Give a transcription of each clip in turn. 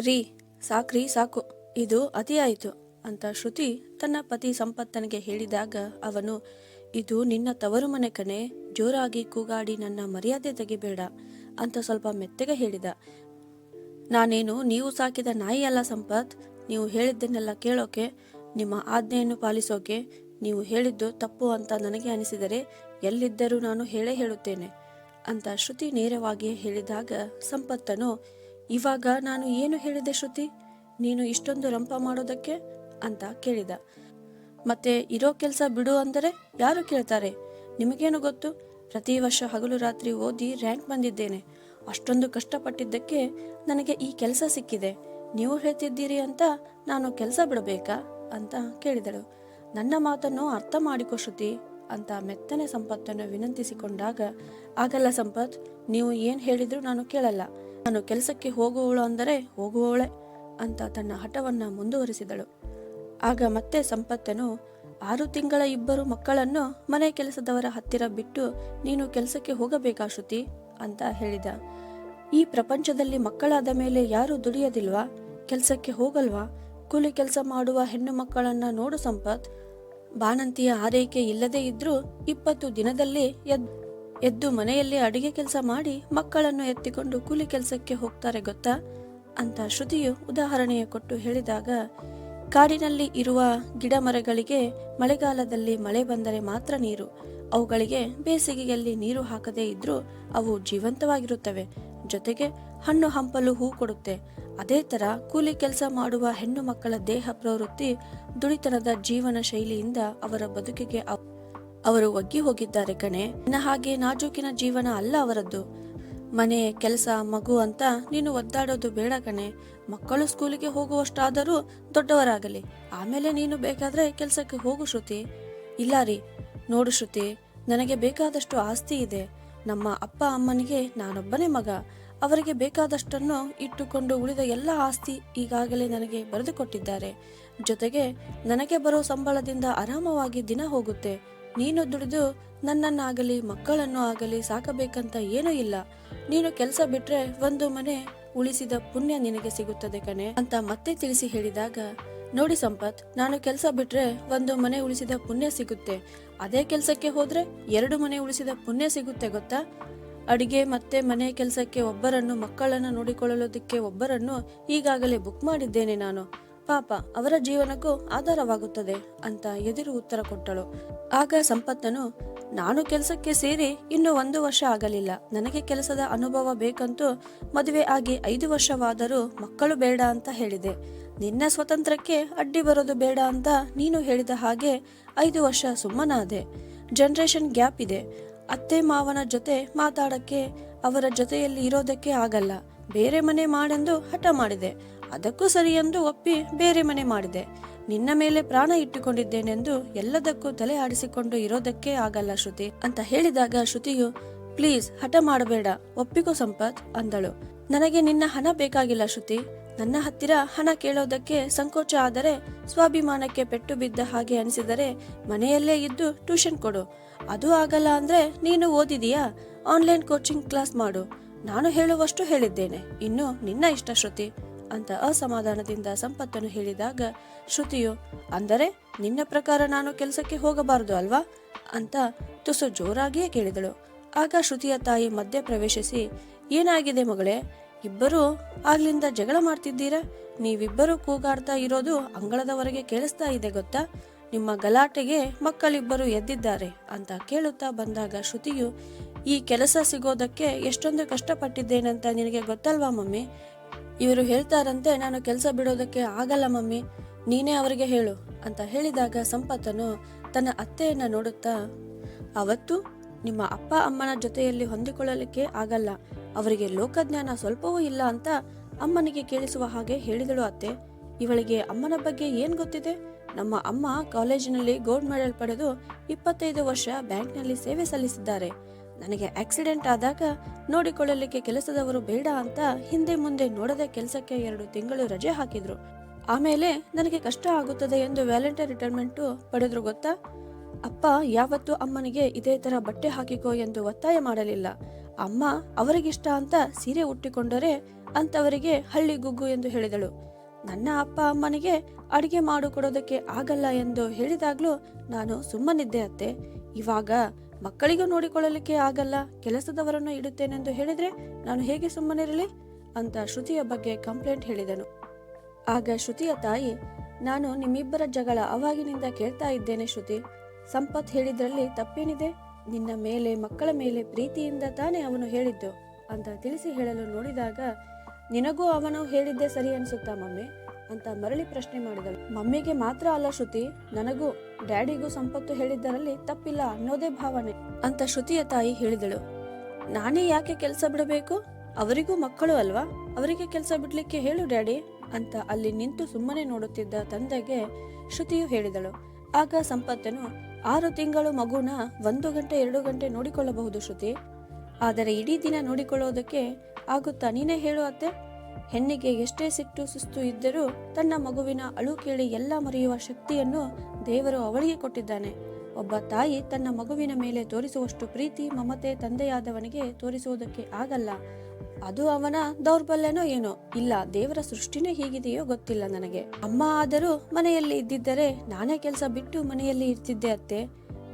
ರೀ, ಸಾಕ್ರಿ, ಸಾಕು. ಇದು ಅತಿಯಾಯಿತು ಅಂತ ಶ್ರುತಿ ತನ್ನ ಪತಿ ಸಂಪತ್ತನಿಗೆ ಹೇಳಿದಾಗ ಅವನು, ಇದು ನಿನ್ನ ತವರು ಮನೆ ಕಣೆ, ಜೋರಾಗಿ ಕೂಗಾಡಿ ನನ್ನ ಮರ್ಯಾದೆ ತೆಗಿಬೇಡ ಅಂತ ಸ್ವಲ್ಪ ಮೆತ್ತಗೆ ಹೇಳಿದ. ನಾನೇನು, ನೀವು ಸಾಕಿದ ನಾಯಿ ಅಲ್ಲ ಸಂಪತ್, ನೀವು ಹೇಳಿದ್ದನ್ನೆಲ್ಲ ಕೇಳೋಕೆ, ನಿಮ್ಮ ಆಜ್ಞೆಯನ್ನು ಪಾಲಿಸೋಕೆ, ನೀವು ಹೇಳಿದ್ದು ತಪ್ಪು ಅಂತ ನನಗೆ ಅನಿಸಿದರೆ ಎಲ್ಲಿದ್ದರೂ ನಾನು ಹೇಳೇ ಹೇಳುತ್ತೇನೆ ಅಂತ ಶ್ರುತಿ ನೇರವಾಗಿ ಹೇಳಿದಾಗ ಸಂಪತ್ತನು ಇವಾಗ ನಾನು ಏನು ಹೇಳಿದೆ ಶ್ರುತಿ? ನೀನು ಇಷ್ಟೊಂದು ರಂಪ ಮಾಡೋದಕ್ಕೆ ಅಂತ ಕೇಳಿದ. ಮತ್ತೆ ಇರೋ ಕೆಲಸ ಬಿಡು ಅಂದರೆ ಯಾರು ಕೇಳ್ತಾರೆ? ನಿಮಗೇನು ಗೊತ್ತು? ಪ್ರತಿ ವರ್ಷ ಹಗಲು ರಾತ್ರಿ ಓದಿ ರ್ಯಾಂಕ್ ಬಂದಿದ್ದೇನೆ. ಅಷ್ಟೊಂದು ಕಷ್ಟಪಟ್ಟಿದ್ದಕ್ಕೆ ನನಗೆ ಈ ಕೆಲಸ ಸಿಕ್ಕಿದೆ. ನೀವು ಹೇಳ್ತಿದ್ದೀರಿ ಅಂತ ನಾನು ಕೆಲಸ ಬಿಡಬೇಕಾ ಅಂತ ಕೇಳಿದಳು. ನನ್ನ ಮಾತನ್ನು ಅರ್ಥ ಮಾಡಿಕೊ ಶ್ರುತಿ ಅಂತ ಮೆತ್ತನೆ ಸಂಪತ್ತನ್ನು ವಿನಂತಿಸಿಕೊಂಡಾಗ, ಆಗಲ್ಲ ಸಂಪತ್, ನೀವು ಏನು ಹೇಳಿದರೂ ನಾನು ಕೇಳಲ್ಲ. ನಾನು ಕೆಲಸಕ್ಕೆ ಹೋಗುವವಳು ಅಂದರೆ ಹೋಗುವವಳೆ ಅಂತ ತನ್ನ ಹಠವನ್ನು ಮುಂದುವರಿಸಿದಳು. ಆಗ ಮತ್ತೆ ಸಂಪತ್ತನು, ಆರು ತಿಂಗಳ ಇಬ್ಬರು ಮಕ್ಕಳನ್ನು ಮನೆ ಕೆಲಸದವರ ಹತ್ತಿರ ಬಿಟ್ಟು ನೀನು ಕೆಲಸಕ್ಕೆ ಹೋಗಬೇಕಾ ಶ್ರುತಿ? ಅಂತ ಹೇಳಿದ. ಈ ಪ್ರಪಂಚದಲ್ಲಿ ಮಕ್ಕಳಾದ ಮೇಲೆ ಯಾರು ದುಡಿಯೋದಿಲ್ವಾ? ಕೆಲಸಕ್ಕೆ ಹೋಗಲ್ವಾ? ಕೂಲಿ ಕೆಲಸ ಮಾಡುವ ಹೆಣ್ಣು ಮಕ್ಕಳನ್ನ ನೋಡು ಸಂಪತ್. ಬಾಣಂತಿಯ ಆರೈಕೆ ಇಲ್ಲದೇ ಇದ್ರೂ ಇಪ್ಪತ್ತು ದಿನದಲ್ಲಿ ಎದ್ದು ಮನೆಯಲ್ಲಿ ಅಡಿಗೆ ಕೆಲಸ ಮಾಡಿ ಮಕ್ಕಳನ್ನು ಎತ್ತಿಕೊಂಡು ಕೂಲಿ ಕೆಲಸಕ್ಕೆ ಹೋಗ್ತಾರೆ ಗೊತ್ತಾ? ಅಂತ ಶ್ರುತಿಯು ಉದಾಹರಣೆಯ ಕೊಟ್ಟು ಹೇಳಿದಾಗ, ಕಾಡಿನಲ್ಲಿ ಇರುವ ಗಿಡ ಮರಗಳಿಗೆ ಮಳೆಗಾಲದಲ್ಲಿ ಮಳೆ ಬಂದರೆ ಮಾತ್ರ ನೀರು. ಅವುಗಳಿಗೆ ಬೇಸಿಗೆಯಲ್ಲಿ ನೀರು ಹಾಕದೇ ಇದ್ರೂ ಅವು ಜೀವಂತವಾಗಿರುತ್ತವೆ. ಜೊತೆಗೆ ಹಣ್ಣು ಹಂಪಲು ಹೂ ಕೊಡುತ್ತೆ. ಅದೇ ತರ ಕೂಲಿ ಕೆಲಸ ಮಾಡುವ ಹೆಣ್ಣು ಮಕ್ಕಳ ದೇಹ ಪ್ರವೃತ್ತಿ, ದುಡಿತನದ ಜೀವನ ಶೈಲಿಯಿಂದ ಅವರ ಬದುಕಿಗೆ ಅವರು ಒಗ್ಗಿ ಹೋಗಿದ್ದಾರೆ ಕಣೆ. ನಿನ್ನ ಹಾಗೆ ನಾಜೂಕಿನ ಜೀವನ ಅಲ್ಲ ಅವರದ್ದು. ಮನೆ, ಕೆಲಸ, ಮಗು ಅಂತ ನೀನು ಒದ್ದಾಡೋದು ಬೇಡ ಕಣೆ. ಮಕ್ಕಳು ಸ್ಕೂಲಿಗೆ ಹೋಗುವಷ್ಟಾದರೂ ದೊಡ್ಡವರಾಗಲಿ. ಆಮೇಲೆ ನೀನು ಬೇಕಾದ್ರೆ ಕೆಲಸಕ್ಕೆ ಹೋಗು ಶ್ರುತಿ. ಇಲ್ಲ ರೀ, ನೋಡು ಶ್ರುತಿ, ನನಗೆ ಬೇಕಾದಷ್ಟು ಆಸ್ತಿ ಇದೆ. ನಮ್ಮ ಅಪ್ಪ ಅಮ್ಮನಿಗೆ ನಾನೊಬ್ಬನೇ ಮಗ. ಅವರಿಗೆ ಬೇಕಾದಷ್ಟನ್ನು ಇಟ್ಟುಕೊಂಡು ಉಳಿದ ಎಲ್ಲ ಆಸ್ತಿ ಈಗಾಗಲೇ ನನಗೆ ಬರೆದುಕೊಟ್ಟಿದ್ದಾರೆ. ಜೊತೆಗೆ ನನಗೆ ಬರೋ ಸಂಬಳದಿಂದ ಆರಾಮವಾಗಿ ದಿನ ಹೋಗುತ್ತೆ. ನೀನು ದುಡಿದು ನನ್ನನ್ನಾಗಲಿ ಮಕ್ಕಳನ್ನು ಆಗಲಿ ಸಾಕಬೇಕಂತ ಏನೂ ಇಲ್ಲ. ನೀನು ಕೆಲಸ ಬಿಟ್ರೆ ಒಂದು ಮನೆ ಉಳಿಸಿದ ಪುಣ್ಯ ನಿನಗೆ ಸಿಗುತ್ತದೆ ಕಣೆ ಅಂತ ಮತ್ತೆ ತಿಳಿಸಿ ಹೇಳಿದಾಗ, ನೋಡಿ ಸಂಪತ್, ನಾನು ಕೆಲಸ ಬಿಟ್ರೆ ಒಂದು ಮನೆ ಉಳಿಸಿದ ಪುಣ್ಯ ಸಿಗುತ್ತೆ. ಅದೇ ಕೆಲಸಕ್ಕೆ ಹೋದ್ರೆ ಎರಡು ಮನೆ ಉಳಿಸಿದ ಪುಣ್ಯ ಸಿಗುತ್ತೆ ಗೊತ್ತಾ? ಅಡಿಗೆ ಮತ್ತೆ ಮನೆ ಕೆಲಸಕ್ಕೆ ಒಬ್ಬರನ್ನು ಮಕ್ಕಳನ್ನು ನೋಡಿಕೊಳ್ಳೋದಕ್ಕೆ ಒಬ್ಬರನ್ನು ಈಗಾಗಲೇ ಬುಕ್ ಮಾಡಿದ್ದೇನೆ ನಾನು. ಪಾಪ ಅವರ ಜೀವನಕ್ಕೂ ಆಧಾರವಾಗುತ್ತದೆ ಅಂತ ಎದುರು ಉತ್ತರ ಕೊಟ್ಟಳು. ಆಗ ಸಂಪತ್ತನು, ನಾನು ಕೆಲಸಕ್ಕೆ ಸೇರಿ ಇನ್ನು ಒಂದು ವರ್ಷ ಆಗಲಿಲ್ಲ. ನನಗೆ ಕೆಲಸದ ಅನುಭವ ಬೇಕಂತೂ ಮದುವೆ ಆಗಿ ಐದು ವರ್ಷವಾದರೂ ಮಕ್ಕಳು ಬೇಡ ಅಂತ ಹೇಳಿದೆ. ನಿನ್ನ ಸ್ವತಂತ್ರಕ್ಕೆ ಅಡ್ಡಿ ಬರೋದು ಬೇಡ ಅಂತ ನೀನು ಹೇಳಿದ ಹಾಗೆ ಐದು ವರ್ಷ ಸುಮ್ಮನಾದೆ. ಜನರೇಷನ್ ಗ್ಯಾಪ್ ಇದೆ. ಅತ್ತೆ ಮಾವನ ಜೊತೆ ಮಾತಾಡಕ್ಕೆ, ಅವರ ಜೊತೆಯಲ್ಲಿ ಇರೋದಕ್ಕೆ ಆಗಲ್ಲ. ಬೇರೆ ಮನೆ ಮಾಡೆಂದು ಹಠ ಮಾಡಿದೆ. ಅದಕ್ಕೂ ಸರಿ ಎಂದು ಒಪ್ಪಿ ಬೇರೆ ಮನೆ ಮಾಡಿದೆ. ನಿನ್ನ ಮೇಲೆ ಪ್ರಾಣ ಇಟ್ಟುಕೊಂಡಿದ್ದೇನೆಂದು ಎಲ್ಲದಕ್ಕೂ ತಲೆ ಆಡಿಸಿಕೊಂಡು ಇರೋದಕ್ಕೆ ಆಗಲ್ಲ ಶ್ರುತಿ ಅಂತ ಹೇಳಿದಾಗ ಶ್ರುತಿಯು, ಪ್ಲೀಸ್, ಹಠ ಮಾಡಬೇಡ, ಒಪ್ಪಿಕೋ ಸಂಪತ್, ಅಂದಳು. ನನಗೆ ನಿನ್ನ ಹಣ ಬೇಕಾಗಿಲ್ಲ ಶ್ರುತಿ. ನನ್ನ ಹತ್ತಿರ ಹಣ ಕೇಳೋದಕ್ಕೆ ಸಂಕೋಚ ಆದರೆ ಸ್ವಾಭಿಮಾನಕ್ಕೆ ಪೆಟ್ಟು ಬಿದ್ದ ಹಾಗೆ ಅನಿಸಿದರೆ ಮನೆಯಲ್ಲೇ ಇದ್ದು ಟ್ಯೂಷನ್ ಕೊಡು. ಅದು ಆಗಲ್ಲ ಅಂದ್ರೆ ನೀನು ಓದಿದೀಯಾ? ಆನ್ಲೈನ್ ಕೋಚಿಂಗ್ ಕ್ಲಾಸ್ ಮಾಡು. ನಾನು ಹೇಳುವಷ್ಟು ಹೇಳಿದ್ದೇನೆ. ಇನ್ನು ನಿನ್ನ ಇಷ್ಟ ಶ್ರುತಿ. ಅಂತ ಅಸಮಾಧಾನದಿಂದ ಸಂಪತ್ತನ್ನು ಹೇಳಿದಾಗ, ಶ್ರುತಿಯು, ಅಂದರೆ ನಿನ್ನ ಪ್ರಕಾರ ನಾನು ಕೆಲಸಕ್ಕೆ ಹೋಗಬಾರದು ಅಲ್ವಾ? ಅಂತ ತುಸು ಜೋರಾಗಿಯೇ ಕೇಳಿದಳು. ಆಗ ಶ್ರುತಿಯ ತಾಯಿ ಮಧ್ಯ ಪ್ರವೇಶಿಸಿ, ಏನಾಗಿದೆ ಮಗಳೇ? ಇಬ್ಬರು ಆಗ್ಲಿಂದ ಜಗಳ ಮಾಡ್ತಿದ್ದೀರಾ? ನೀವಿಬ್ಬರು ಕೂಗಾಡ್ತಾ ಇರೋದು ಅಂಗಳದವರೆಗೆ ಕೇಳಿಸ್ತಾ ಇದೆ ಗೊತ್ತಾ? ನಿಮ್ಮ ಗಲಾಟೆಗೆ ಮಕ್ಕಳಿಬ್ಬರು ಎದ್ದಿದ್ದಾರೆ ಅಂತ ಕೇಳುತ್ತಾ ಬಂದಾಗ ಶ್ರುತಿಯು, ಈ ಕೆಲಸ ಸಿಗೋದಕ್ಕೆ ಎಷ್ಟೊಂದು ಕಷ್ಟಪಟ್ಟಿದ್ದೇನಂತ ನಿನಗೆ ಗೊತ್ತಲ್ವಾ ಮಮ್ಮಿ? ಇವರು ಹೇಳ್ತಾರಂತೆ, ನಾನು ಕೆಲಸ ಬಿಡೋದಕ್ಕೆ ಆಗಲ್ಲ ಮಮ್ಮಿ, ನೀನೇ ಅವರಿಗೆ ಹೇಳು ಅಂತ ಹೇಳಿದಾಗ ಸಂಪತ್ತನು ತನ್ನ ಅತ್ತೆಯನ್ನ ನೋಡುತ್ತಾ, ಅವತ್ತು ನಿಮ್ಮ ಅಪ್ಪ ಅಮ್ಮನ ಜೊತೆಯಲ್ಲಿ ಹೊಂದಿಕೊಳ್ಳಲಿಕ್ಕೆ ಆಗಲ್ಲ, ಅವರಿಗೆ ಲೋಕಜ್ಞಾನ ಸ್ವಲ್ಪವೂ ಇಲ್ಲ ಅಂತ ಅಮ್ಮನಿಗೆ ಕೇಳಿಸುವ ಹಾಗೆ ಹೇಳಿದಳು ಅತ್ತೆ. ಇವಳಿಗೆ ಅಮ್ಮನ ಬಗ್ಗೆ ಏನ್ ಗೊತ್ತಿದೆ? ನಮ್ಮ ಅಮ್ಮ ಕಾಲೇಜಿನಲ್ಲಿ ಗೋಲ್ಡ್ ಮೆಡಲ್ ಪಡೆದು ಇಪ್ಪತ್ತೈದು ವರ್ಷ ಬ್ಯಾಂಕ್ನಲ್ಲಿ ಸೇವೆ ಸಲ್ಲಿಸಿದ್ದಾರೆ. ನನಗೆ ಆಕ್ಸಿಡೆಂಟ್ ಆದಾಗ ನೋಡಿಕೊಳ್ಳಲಿಕ್ಕೆ ಕೆಲಸದವರು ಬೇಡ ಅಂತ ಹಿಂದೆ ಮುಂದೆ ನೋಡದೆ ಕೆಲಸಕ್ಕೆ ಎರಡು ತಿಂಗಳು ರಜೆ ಹಾಕಿದ್ರು. ಆಮೇಲೆ ನನಗೆ ಕಷ್ಟ ಆಗುತ್ತದೆ ಎಂದು ವ್ಯಾಲೆಂಟೈನ್ ರಿಟೈರ್ಮೆಂಟು ಪಡೆದ್ರು ಗೊತ್ತಾ? ಅಪ್ಪ, ಯಾವತ್ತೂ ಅಮ್ಮನಿಗೆ ಇದೇ ತರ ಬಟ್ಟೆ ಹಾಕಿಕೋ ಎಂದು ಒತ್ತಾಯ ಮಾಡಲಿಲ್ಲ. ಅಮ್ಮ, ಅವರಿಗಿಷ್ಟ ಅಂತ ಸೀರೆ ಉಟ್ಟಿಕೊಂಡರೆ ಅಂತವರಿಗೆ ಹಳ್ಳಿ ಗುಗ್ಗು ಎಂದು ಹೇಳಿದಳು. ನನ್ನ ಅಪ್ಪ ಅಮ್ಮನಿಗೆ ಅಡಿಗೆ ಮಾಡಿಕೊಡೋದಕ್ಕೆ ಆಗಲ್ಲ ಎಂದು ಹೇಳಿದಾಗ್ಲೂ ನಾನು ಸುಮ್ಮನಿದ್ದೆ ಅತ್ತೆ. ಇವಾಗ ಮಕ್ಕಳಿಗೂ ನೋಡಿಕೊಳ್ಳಲಿಕ್ಕೆ ಆಗಲ್ಲ, ಕೆಲಸದವರನ್ನು ಇಡುತ್ತೇನೆಂದು ಹೇಳಿದ್ರೆ ನಾನು ಹೇಗೆ ಸುಮ್ಮನಿರಲಿ? ಅಂತ ಶ್ರುತಿಯ ಬಗ್ಗೆ ಕಂಪ್ಲೇಂಟ್ ಹೇಳಿದನು. ಆಗ ಶ್ರುತಿಯ ತಾಯಿ, ನಾನು ನಿಮ್ಮಿಬ್ಬರ ಜಗಳ ಅವಾಗಿನಿಂದ ಕೇಳ್ತಾ ಇದ್ದೇನೆ ಶ್ರುತಿ. ಸಂಪತ್ ಹೇಳಿದ್ರಲ್ಲಿ ತಪ್ಪೇನಿದೆ? ನಿನ್ನ ಮೇಲೆ, ಮಕ್ಕಳ ಮೇಲೆ ಪ್ರೀತಿಯಿಂದ ತಾನೇ ಅವನು ಹೇಳಿದ್ದು? ಅಂತ ತಿಳಿಸಿ ಹೇಳಲು ನೋಡಿದಾಗ, ನಿನಗೂ ಅವನು ಹೇಳಿದ್ದೆ ಸರಿ ಅನ್ಸುತ್ತಾ ಮಮ್ಮಿ? ಅಂತ ಮರಳಿ ಪ್ರಶ್ನೆ ಮಾಡಿದಳು. ಮಮ್ಮಿಗೆ ಮಾತ್ರ ಅಲ್ಲ ಶ್ರುತಿ, ನನಗೂ ಡ್ಯಾಡಿಗೂ ಸಂಪತ್ತು ಹೇಳಿದ್ದರಲ್ಲಿ ತಪ್ಪಿಲ್ಲ ಅನ್ನೋದೇ ಭಾವನೆ ಅಂತ ಶ್ರುತಿಯ ತಾಯಿ ಹೇಳಿದಳು. ನಾನೇ ಯಾಕೆ ಕೆಲಸ ಬಿಡಬೇಕು? ಅವರಿಗೂ ಮಕ್ಕಳು ಅಲ್ವಾ? ಅವರಿಗೆ ಕೆಲಸ ಬಿಡ್ಲಿಕ್ಕೆ ಹೇಳು ಡ್ಯಾಡಿ ಅಂತ ಅಲ್ಲಿ ನಿಂತು ಸುಮ್ಮನೆ ನೋಡುತ್ತಿದ್ದ ತಂದೆಗೆ ಶ್ರುತಿಯು ಹೇಳಿದಳು. ಆಗ ಸಂಪತ್ತನು, ಆರು ತಿಂಗಳು ಮಗುನ ಒಂದು ಗಂಟೆ, ಎರಡು ಗಂಟೆ ನೋಡಿಕೊಳ್ಳಬಹುದು ಶ್ರುತಿ. ಆದರೆ ಇಡೀ ದಿನ ನೋಡಿಕೊಳ್ಳೋದಕ್ಕೆ ಆಗುತ್ತಾ ನೀನೇ ಹೇಳು ಅತ್ತೆ? ಹೆಣ್ಣಿಗೆ ಎಷ್ಟೇ ಸಿಟ್ಟು ಸುಸ್ತು ಇದ್ದರೂ ತನ್ನ ಮಗುವಿನ ಅಳು ಕೇಳಿ ಎಲ್ಲ ಮರೆಯುವ ಶಕ್ತಿಯನ್ನು ದೇವರು ಅವಳಿಗೆ ಕೊಟ್ಟಿದ್ದಾನೆ. ಒಬ್ಬ ತಾಯಿ ತನ್ನ ಮಗುವಿನ ಮೇಲೆ ತೋರಿಸುವಷ್ಟು ಪ್ರೀತಿ, ಮಮತೆ ತಂದೆಯಾದವನಿಗೆ ತೋರಿಸುವುದಕ್ಕೆ ಆಗಲ್ಲ. ಅದು ಅವನ ದೌರ್ಬಲ್ಯನೋ ಏನೋ? ಇಲ್ಲ, ದೇವರ ಸೃಷ್ಟಿನೇ ಹೀಗಿದೆಯೋ ಗೊತ್ತಿಲ್ಲ ನನಗೆ. ಅಮ್ಮ ಆದರೂ ಮನೆಯಲ್ಲಿ ಇದ್ದಿದ್ದರೆ ನಾನೇ ಕೆಲಸ ಬಿಟ್ಟು ಮನೆಯಲ್ಲಿ ಇರ್ತಿದ್ದೆ ಅತ್ತೆ.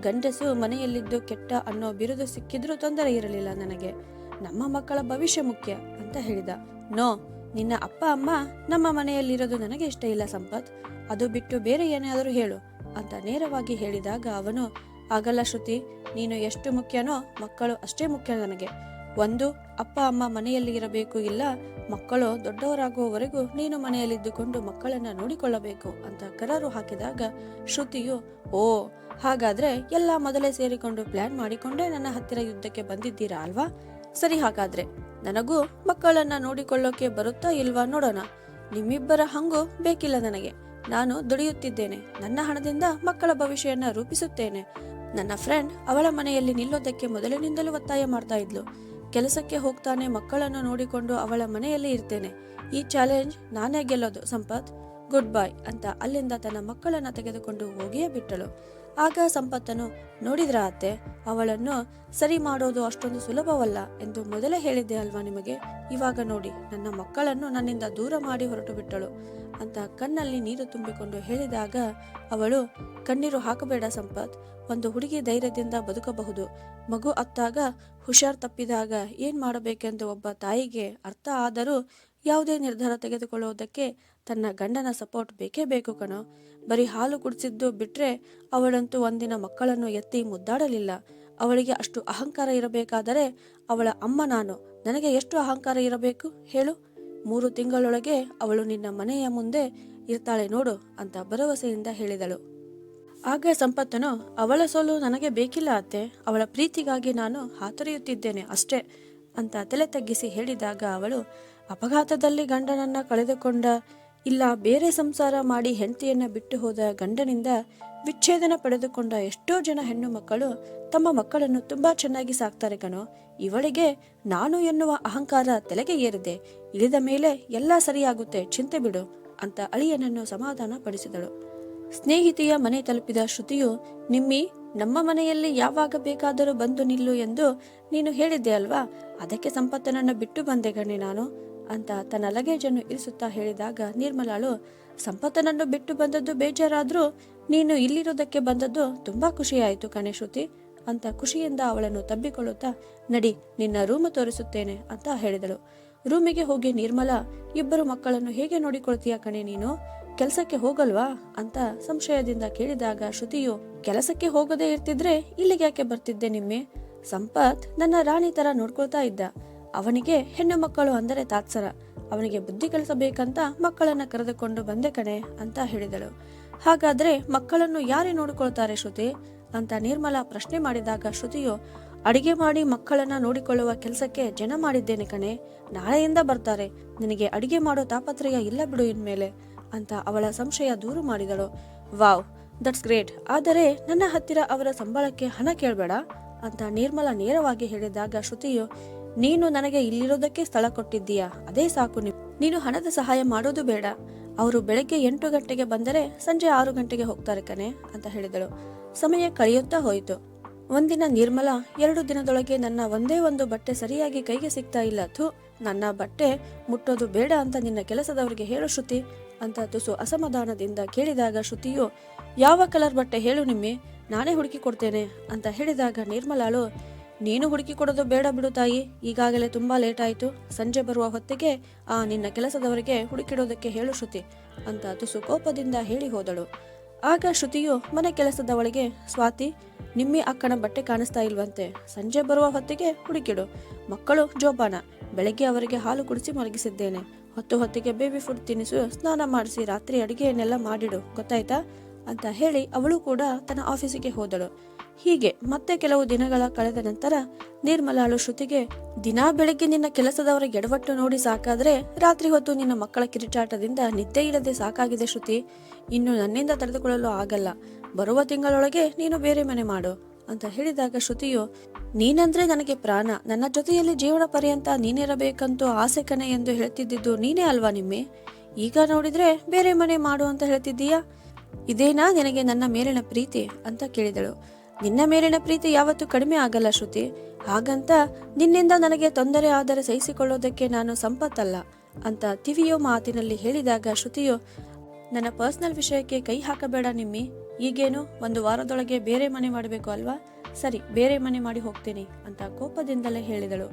ಗಂಡಸು ಮನೆಯಲ್ಲಿದ್ದು ಕೆಟ್ಟ ಅನ್ನೋ ಬಿರುದು ಸಿಕ್ಕಿದ್ರೂ ತೊಂದರೆ ಇರಲಿಲ್ಲ ನನಗೆ. ನಮ್ಮ ಮಕ್ಕಳ ಭವಿಷ್ಯ ಮುಖ್ಯ ಅಂತ ಹೇಳಿದ. ನೋ ನಿನ್ನ ಅಪ್ಪ, ಅಮ್ಮ ನಮ್ಮ ಮನೆಯಲ್ಲಿರೋದು ನನಗೆ ಇಷ್ಟ ಇಲ್ಲ ಸಂಪತ್. ಅದು ಬಿಟ್ಟು ಬೇರೆ ಏನಾದರೂ ಹೇಳು ಅಂತ ನೇರವಾಗಿ ಹೇಳಿದಾಗ ಅವನು, ಆಗಲ್ಲ ಶ್ರುತಿ, ನೀನು ಎಷ್ಟು ಮುಖ್ಯನೋ ಮಕ್ಕಳು ಅಷ್ಟೇ ಮುಖ್ಯ ನನಗೆ. ಒಂದು, ಅಪ್ಪ, ಅಮ್ಮ ಮನೆಯಲ್ಲಿ ಇರಬೇಕು ಇಲ್ಲ, ಮಕ್ಕಳು ದೊಡ್ಡವರಾಗುವವರೆಗೂ ನೀನು ಮನೆಯಲ್ಲಿದ್ದುಕೊಂಡು ಮಕ್ಕಳನ್ನ ನೋಡಿಕೊಳ್ಳಬೇಕು ಅಂತ ಕರಾರು ಹಾಕಿದಾಗ ಶ್ರುತಿಯು, ಓ, ಹಾಗಾದ್ರೆ ಎಲ್ಲ ಮೊದಲೇ ಸೇರಿಕೊಂಡು ಪ್ಲಾನ್ ಮಾಡಿಕೊಂಡೇ ನನ್ನ ಹತ್ತಿರ ಯುದ್ಧಕ್ಕೆ ಬಂದಿದ್ದೀರಾ ಅಲ್ವಾ? ಸರಿ ಹಾಗಾದ್ರೆ, ನನಗೂ ಮಕ್ಕಳನ್ನ ನೋಡಿಕೊಳ್ಳೋಕೆ ಬರುತ್ತಾ ಇಲ್ವಾ ನೋಡೋಣ. ನಿಮ್ಮಿಬ್ಬರ ಹಂಗು ಬೇಕಿಲ್ಲ ನನಗೆ. ನಾನು ದುಡಿಯುತ್ತಿದ್ದೇನೆ. ನನ್ನ ಹಣದಿಂದ ಮಕ್ಕಳ ಭವಿಷ್ಯನ ರೂಪಿಸುತ್ತೇನೆ. ನನ್ನ ಫ್ರೆಂಡ್ ಅವಳ ಮನೆಯಲ್ಲಿ ನಿಲ್ಲೋದಕ್ಕೆ ಮೊದಲಿನಿಂದಲೂ ಒತ್ತಾಯ ಮಾಡ್ತಾ ಇದ್ಲು. ಕೆಲಸಕ್ಕೆ ಹೋಗ್ತಾನೆ ಮಕ್ಕಳನ್ನು ನೋಡಿಕೊಂಡು ಅವಳ ಮನೆಯಲ್ಲಿ ಇರ್ತೇನೆ. ಈ ಚಾಲೆಂಜ್ ನಾನೇ ಗೆಲ್ಲೋದು, ಸಂಪತ್. ಗುಡ್ ಬಾಯ್ ಅಂತ ಅಲ್ಲಿಂದ ತನ್ನ ಮಕ್ಕಳನ್ನ ತೆಗೆದುಕೊಂಡು ಹೋಗಿಯೇ ಬಿಟ್ಟಳು. ಆಗ ಸಂಪತ್ತನು, ನೋಡಿದ್ರ ಅತ್ತೆ, ಅವಳನ್ನು ಸರಿ ಮಾಡೋದು ಅಷ್ಟೊಂದು ಸುಲಭವಲ್ಲ ಎಂದು ಮೊದಲೇ ಹೇಳಿದ್ದೆ ಅಲ್ವಾ ನಿಮಗೆ? ಇವಾಗ ನೋಡಿ, ನನ್ನ ಮಕ್ಕಳನ್ನು ನನ್ನಿಂದ ದೂರ ಮಾಡಿ ಹೊರಟು ಬಿಟ್ಟಳು. ಅಂತ ಕಣ್ಣಲ್ಲಿ ನೀರು ತುಂಬಿಕೊಂಡು ಹೇಳಿದಾಗ ಅವಳು, ಕಣ್ಣೀರು ಹಾಕಬೇಡ ಸಂಪತ್, ಒಂದು ಹುಡುಗಿ ಧೈರ್ಯದಿಂದ ಬದುಕಬಹುದು. ಮಗು ಅತ್ತಾಗ ಹುಷಾರ್ ತಪ್ಪಿದಾಗ ಏನ್ ಮಾಡಬೇಕೆಂದು ಒಬ್ಬ ತಾಯಿಗೆ ಅರ್ಥ ಆದರೂ ಯಾವುದೇ ನಿರ್ಧಾರ ತೆಗೆದುಕೊಳ್ಳುವುದಕ್ಕೆ ತನ್ನ ಗಂಡನ ಸಪೋರ್ಟ್ ಬೇಕೇ ಬೇಕು ಕಣೋ. ಬರೀ ಹಾಲು ಕುಡಿಸಿದ್ದು ಬಿಟ್ಟರೆ ಅವಳಂತೂ ಒಂದಿನ ಮಕ್ಕಳನ್ನು ಎತ್ತಿ ಮುದ್ದಾಡಲಿಲ್ಲ. ಅವಳಿಗೆ ಅಷ್ಟು ಅಹಂಕಾರ ಇರಬೇಕಾದರೆ ಅವಳ ಅಮ್ಮ ನಾನು. ನನಗೆ ಎಷ್ಟು ಅಹಂಕಾರ ಇರಬೇಕು? ಹೇಳು. ಮೂರು ತಿಂಗಳೊಳಗೆ ಅವಳು ನಿನ್ನ ಮನೆಯ ಮುಂದೆ ಇರ್ತಾಳೆ ನೋಡು ಅಂತ ಭರವಸೆಯಿಂದ ಹೇಳಿದಳು. ಆಗ ಸಂಪತ್ತನು, ಅವಳ ಸೋಲು ನನಗೆ ಬೇಕಿಲ್ಲ ಅತ್ತೆ. ಅವಳ ಪ್ರೀತಿಗಾಗಿ ನಾನು ಹಾತೊರೆಯುತ್ತಿದ್ದೇನೆ ಅಷ್ಟೇ ಅಂತ ತಲೆ ತಗ್ಗಿಸಿ ಹೇಳಿದಾಗ ಅವಳು ಅಪಘಾತದಲ್ಲಿ ಗಂಡನನ್ನ ಕಳೆದುಕೊಂಡ ಇಲ್ಲ ಬೇರೆ ಸಂಸಾರ ಮಾಡಿ ಹೆಂಡತಿಯನ್ನ ಬಿಟ್ಟು ಹೋದ ಗಂಡನಿಂದ ವಿಚ್ಛೇದನ ಪಡೆದುಕೊಂಡ ಎಷ್ಟೋ ಜನ ಹೆಣ್ಣು ಮಕ್ಕಳು ತಮ್ಮ ಮಕ್ಕಳನ್ನು ತುಂಬಾ ಚೆನ್ನಾಗಿ ಸಾಕ್ತಾರೆ ಕಣೋ. ಇವಳಿಗೆ ನಾನು ಎನ್ನುವ ಅಹಂಕಾರ ತಲೆಗೆ ಏರಿದೆ. ಇಳಿದ ಮೇಲೆ ಎಲ್ಲ ಸರಿಯಾಗುತ್ತೆ, ಚಿಂತೆ ಬಿಡು ಅಂತ ಅಳಿಯನನ್ನು ಸಮಾಧಾನ ಪಡಿಸಿದಳು ಸ್ನೇಹಿತೆಯ ಮನೆ ತಲುಪಿದ ಶ್ರುತಿಯು, ನಿಮ್ಮಿ, ನಮ್ಮ ಮನೆಯಲ್ಲಿ ಯಾವಾಗ ಬೇಕಾದರೂ ಬಂದು ನಿಲ್ಲು ಎಂದು ನೀನು ಹೇಳಿದ್ದೆ ಅಲ್ವಾ? ಅದಕ್ಕೆ ಸಂಪತ್ತನನ್ನು ಬಿಟ್ಟು ಬಂದೆ ಗಣಿ ನಾನು. ಅಂತ ತನ್ನ ಲಗೇಜನ್ನು ಇರಿಸುತ್ತಾ ಹೇಳಿದಾಗ ನಿರ್ಮಲಾಳು, ಸಂಪತ್ತನನ್ನು ಬಿಟ್ಟು ಬಂದದ್ದು ಬೇಜಾರಾದ್ರೂ ನೀನು ಇಲ್ಲಿರೋದಕ್ಕೆ ಬಂದದ್ದು ತುಂಬಾ ಖುಷಿಯಾಯಿತು ಕಣೆ ಶ್ರುತಿ ಅಂತ ಖುಷಿಯಿಂದ ಅವಳನ್ನು ತಬ್ಬಿಕೊಳ್ಳುತ್ತಾ, ನಡಿ, ನಿನ್ನ ರೂಮ್ ತೋರಿಸುತ್ತೇನೆ ಅಂತ ಹೇಳಿದಳು. ರೂಮಿಗೆ ಹೋಗಿ, ನಿರ್ಮಲಾ, ಇಬ್ಬರು ಮಕ್ಕಳನ್ನು ಹೇಗೆ ನೋಡಿಕೊಳ್ತೀಯ ಕಣೆ ನೀನು? ಕೆಲಸಕ್ಕೆ ಹೋಗಲ್ವಾ? ಅಂತ ಸಂಶಯದಿಂದ ಕೇಳಿದಾಗ ಶ್ರುತಿಯು, ಕೆಲಸಕ್ಕೆ ಹೋಗದೇ ಇರ್ತಿದ್ರೆ ಇಲ್ಲಿಗೆ ಯಾಕೆ ಬರ್ತಿದ್ದೆ ನಿಮ್ಮೆ? ಸಂಪತ್ ನನ್ನ ರಾಣಿ ತರ ನೋಡ್ಕೊಳ್ತಾ ಇದ್ದ. ಅವನಿಗೆ ಹೆಣ್ಣು ಮಕ್ಕಳು ಅಂದರೆ ತಾತ್ಸರ, ಅವನಿಗೆ ಬುದ್ಧಿ ಕಲಿಸಬೇಕಂತ ಮಕ್ಕಳನ್ನ ಕರೆದುಕೊಂಡು ಬಂದೆ ಕಣೆ ಅಂತ ಹೇಳಿದಳು. ಹಾಗಾದ್ರೆ ಮಕ್ಕಳನ್ನು ಯಾರೇ ನೋಡಿಕೊಳ್ತಾರೆ ಶ್ರುತಿ ಅಂತ ನಿರ್ಮಲಾ ಪ್ರಶ್ನೆ ಮಾಡಿದಾಗ ಶ್ರುತಿಯು, ಅಡಿಗೆ ಮಾಡಿ ಮಕ್ಕಳನ್ನ ನೋಡಿಕೊಳ್ಳುವ ಕೆಲಸಕ್ಕೆ ಜನ ಮಾಡಿದ್ದೇನೆ ಕಣೆ, ನಾಳೆಯಿಂದ ಬರ್ತಾರೆ, ನಿನಗೆ ಅಡಿಗೆ ಮಾಡೋ ತಾಪತ್ರಯ ಇಲ್ಲ ಬಿಡು ಇನ್ಮೇಲೆ ಅಂತ ಅವಳ ಸಂಶಯ ದೂರು ಮಾಡಿದಳು. Wow, that's great. ಆದರೆ ನನ್ನ ಹತ್ತಿರ ಅವರ ಸಂಬಳಕ್ಕೆ ಹಣ ಕೇಳಬೇಡ ಅಂತ ನಿರ್ಮಲಾ ನೇರವಾಗಿ ಹೇಳಿದಾಗ ಶ್ರುತಿಯು ನೀನು ನನಗೆ ಇಲ್ಲಿರೋದಕ್ಕೆ ಸ್ಥಳ ಕೊಟ್ಟಿದ್ದೀಯಾ? ಅದೇ ಸಾಕು ನೀವು. ನೀನು ಹಣದ ಸಹಾಯ ಮಾಡೋದು ಬೇಡ. ಅವರು ಬೆಳಗ್ಗೆ ಎಂಟು ಗಂಟೆಗೆ ಬಂದರೆ ಸಂಜೆ ಆರು ಗಂಟೆಗೆ ಹೋಗ್ತಾರೆ ಕಣೆ, ಅಂತ ಹೇಳಿದಳು. ಸಮಯ ಕಳೆಯುತ್ತಾ ಹೋಯಿತು. ಒಂದಿನ ನಿರ್ಮಲ, ಎರಡು ದಿನದೊಳಗೆ ನನ್ನ ಒಂದೇ ಒಂದು ಬಟ್ಟೆ ಸರಿಯಾಗಿ ಕೈಗೆ ಸಿಗ್ತಾ ಇಲ್ಲ. ಥು, ನನ್ನ ಬಟ್ಟೆ ಮುಟ್ಟೋದು ಬೇಡ ಅಂತ ನಿನ್ನ ಕೆಲಸದವರಿಗೆ ಹೇಳು ಶ್ರುತಿ, ಅಂತ ತುಸು ಅಸಮಾಧಾನದಿಂದ ಕೇಳಿದಾಗ ಶ್ರುತಿಯು, ಯಾವ ಕಲರ್ ಬಟ್ಟೆ ಹೇಳು ನಿಮ್ಮೆ, ನಾನೇ ಹುಡುಕಿ ಕೊಡ್ತೇನೆ, ಅಂತ ಹೇಳಿದಾಗ ನಿರ್ಮಲಾಳು ನೀನು ಹುಡುಕಿ ಕೊಡೋದು ಬೇಡ ಬಿಡು ತಾಯಿ. ಈಗಾಗಲೇ ತುಂಬಾ ಲೇಟ್ ಆಯಿತು. ಸಂಜೆ ಬರುವ ಹೊತ್ತಿಗೆ, ಆ, ನಿನ್ನ ಕೆಲಸದವರಿಗೆ ಹುಡುಕಿಡೋದಕ್ಕೆ ಹೇಳು ಶ್ರುತಿ ಅಂತ ತುಸು ಕೋಪದಿಂದ ಹೇಳಿ ಹೋದಳು. ಆಗ ಶ್ರುತಿಯು ಮನೆ ಕೆಲಸದವಳಿಗೆ ಸ್ವಾತಿ, ನಿಮ್ಮಿ ಅಕ್ಕನ ಬಟ್ಟೆ ಕಾಣಿಸ್ತಾ ಇಲ್ವಂತೆ, ಸಂಜೆ ಬರುವ ಹೊತ್ತಿಗೆ ಹುಡುಕಿಡು. ಮಕ್ಕಳು ಜೋಪಾನ, ಬೆಳಗ್ಗೆ ಅವರಿಗೆ ಹಾಲು ಕುಡಿಸಿ ಮಲಗಿಸಿದ್ದೇನೆ. ಹೊತ್ತು ಹೊತ್ತಿಗೆ ಬೇಬಿ ಫುಡ್ ತಿನ್ನಿಸು ಸ್ನಾನ ಮಾಡಿಸಿ ರಾತ್ರಿ ಅಡಿಗೆಯನ್ನೆಲ್ಲ ಮಾಡಿಡು, ಗೊತ್ತಾಯ್ತಾ? ಅಂತ ಹೇಳಿ ಅವಳು ಕೂಡ ತನ್ನ ಆಫೀಸಿಗೆ ಹೋದಳು. ಹೀಗೆ ಮತ್ತೆ ಕೆಲವು ದಿನಗಳ ಕಳೆದ ನಂತರ ನಿರ್ಮಲಾಳು ಶ್ರುತಿಗೆ ದಿನಾ ಬೆಳಗ್ಗೆ ನಿನ್ನ ಕೆಲಸದವರ ಎಡವಟ್ಟು ನೋಡಿ ಸಾಕಾದ್ರೆ ರಾತ್ರಿ ಹೊತ್ತು ನಿನ್ನ ಮಕ್ಕಳ ಕಿರಿಚಾಟದಿಂದ ನಿದ್ದೆ ಇಲ್ಲದೆ ಸಾಕಾಗಿದೆ ಶ್ರುತಿ. ಇನ್ನು ನನ್ನಿಂದ ತಡೆದುಕೊಳ್ಳಲು ಆಗಲ್ಲ. ಬರುವ ತಿಂಗಳೊಳಗೆ ನೀನು ಬೇರೆ ಮನೆ ಮಾಡು ಅಂತ ಹೇಳಿದಾಗ ಶ್ರುತಿಯು, ನೀನಂದ್ರೆ ನನಗೆ ಪ್ರಾಣ. ನನ್ನ ಜೊತೆಯಲ್ಲಿ ಜೀವನ ಪರ್ಯಂತ ನೀನಿರಬೇಕಂತೂ ಆಸೆ ಕಣೆ ಎಂದು ಹೇಳ್ತಿದ್ದಿದ್ದು ನೀನೇ ಅಲ್ವಾ ನಿಮ್ಮೆ? ಈಗ ನೋಡಿದ್ರೆ ಬೇರೆ ಮನೆ ಮಾಡು ಅಂತ ಹೇಳ್ತಿದ್ದೀಯಾ? ಇದೇನಾ ನಿನಗೆ ನನ್ನ ಮೇಲಿನ ಪ್ರೀತಿ ಅಂತ ಕೇಳಿದಳು. ನಿನ್ನ ಮೇಲಿನ ಪ್ರೀತಿ ಯಾವತ್ತೂ ಕಡಿಮೆ ಆಗಲ್ಲ ಶ್ರುತಿ. ಹಾಗಂತ ನಿನ್ನಿಂದ ನನಗೆ ತೊಂದರೆ ಆದರೆ ಸಹಿಸಿಕೊಳ್ಳೋದಕ್ಕೆ ನಾನು ಸಂಪತ್ತಲ್ಲ ಅಂತ ತಿವಿಯೋ ಮಾತಿನಲ್ಲಿ ಹೇಳಿದಾಗ ಶ್ರುತಿಯು, ನನ್ನ ಪರ್ಸನಲ್ ವಿಷಯಕ್ಕೆ ಕೈ ಹಾಕಬೇಡ ನಿಮ್ಮಿ. ಈಗೇನು? ಒಂದು ವಾರದೊಳಗೆ ಬೇರೆ ಮನೆ ಮಾಡಬೇಕು ಅಲ್ವಾ? ಸರಿ, ಬೇರೆ ಮನೆ ಮಾಡಿ ಹೋಗ್ತೀನಿ ಅಂತ ಕೋಪದಿಂದಲೇ ಹೇಳಿದಳು.